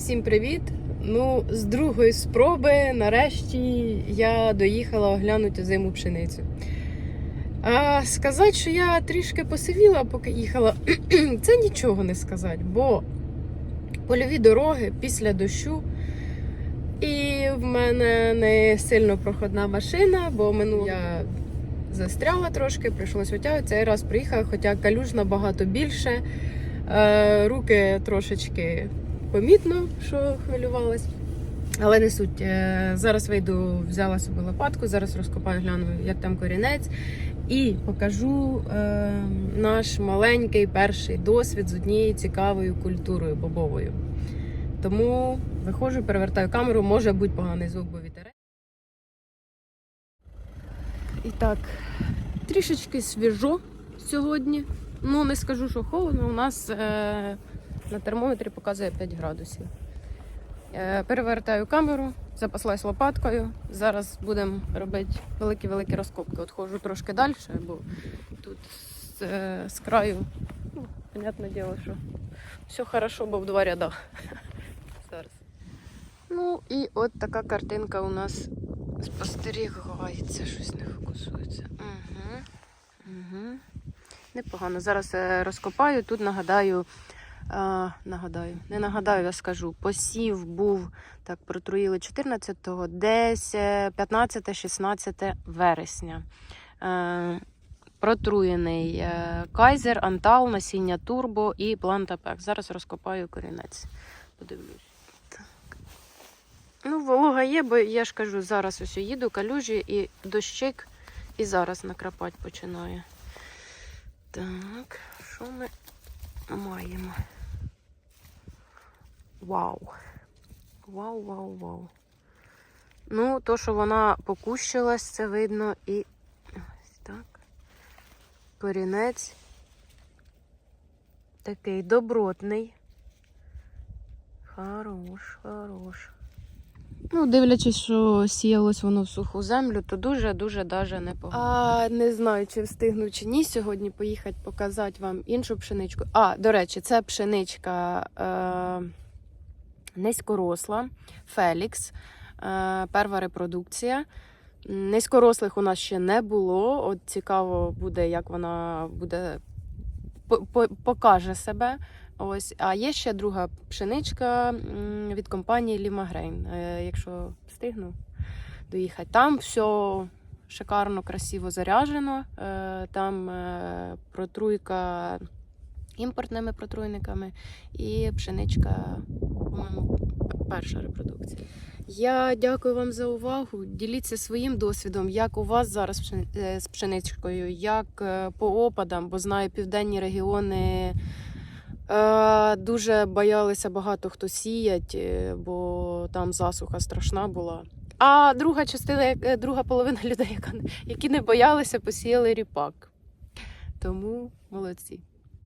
Всім привіт! Ну, з другої спроби нарешті я доїхала оглянути зиму пшеницю. А сказати, що я трішки посивіла, поки їхала, це нічого не сказати, бо польові дороги після дощу. І в мене не сильно проходна машина, бо минуло я застряла трошки, прийшлось витягувати. Цей раз приїхала, хоча калюж набагато більше. Е, Руки трошечки помітно, що хвилювалась. Але не суть. Е, Зараз вийду, взяла собі лопатку, зараз розкопаю, гляну, як там корінець. І покажу е, наш маленький перший досвід з однією цікавою культурою бобовою. Тому виходжу, перевертаю камеру, може бути поганий звук, бо вітерець. І так, трішечки свіжо сьогодні. Ну, не скажу, що холодно. У нас е, на термометрі показує 5 градусів. Е, перевертаю камеру, запаслась лопаткою. Зараз будемо робити великі-великі розкопки. От ходжу трошки далі, бо тут з, е, з краю, ну, понятне діло, що все хорошо, бо в два ряда. Зараз. Ну і от така картинка у нас спостерігається, щось не фокусується. Угу. Угу. Непогано. Зараз е, розкопаю. Тут нагадаю, а, нагадаю, не нагадаю, я скажу. Посів був так, протруїли 14-го, десь е, 15-16 вересня. Е, протруєний е, кайзер, антал, насіння турбо і плантапек. Зараз розкопаю корінець. Подивлюсь. Ну, волога є, бо я ж кажу, зараз ось їду калюжі і дощик, і зараз накрапати починає. Так, що ми маємо? Вау. Вау, вау, вау. Ну, то, що вона покущилась, це видно і ось так. Корінець такий добротний. Хорош, хорош. Ну, дивлячись, що сіялось воно в суху землю, то дуже-дуже даже непогано. А не знаю, чи встигну чи ні сьогодні поїхати показати вам іншу пшеничку. А, до речі, це пшеничка е, низькоросла, Фелікс, е, перва репродукція. Низькорослих у нас ще не було. От цікаво буде, як вона буде по- по- покаже себе. Ось, а є ще друга пшеничка від компанії Лімагрейн. Якщо встигну доїхати. Там все шикарно, красиво заряджено. Е, Там е, протруйка імпортними протруйниками і пшеничка, перша репродукція. Я дякую вам за увагу. Діліться своїм досвідом, як у вас зараз е, з пшеничкою, як е, по опадам, бо знаю, південні регіони. Е, Дуже боялися багато хто сіять, е, бо там засуха страшна була. А друга частина, е, друга половина людей, які не боялися, посіяли ріпак. Тому молодці.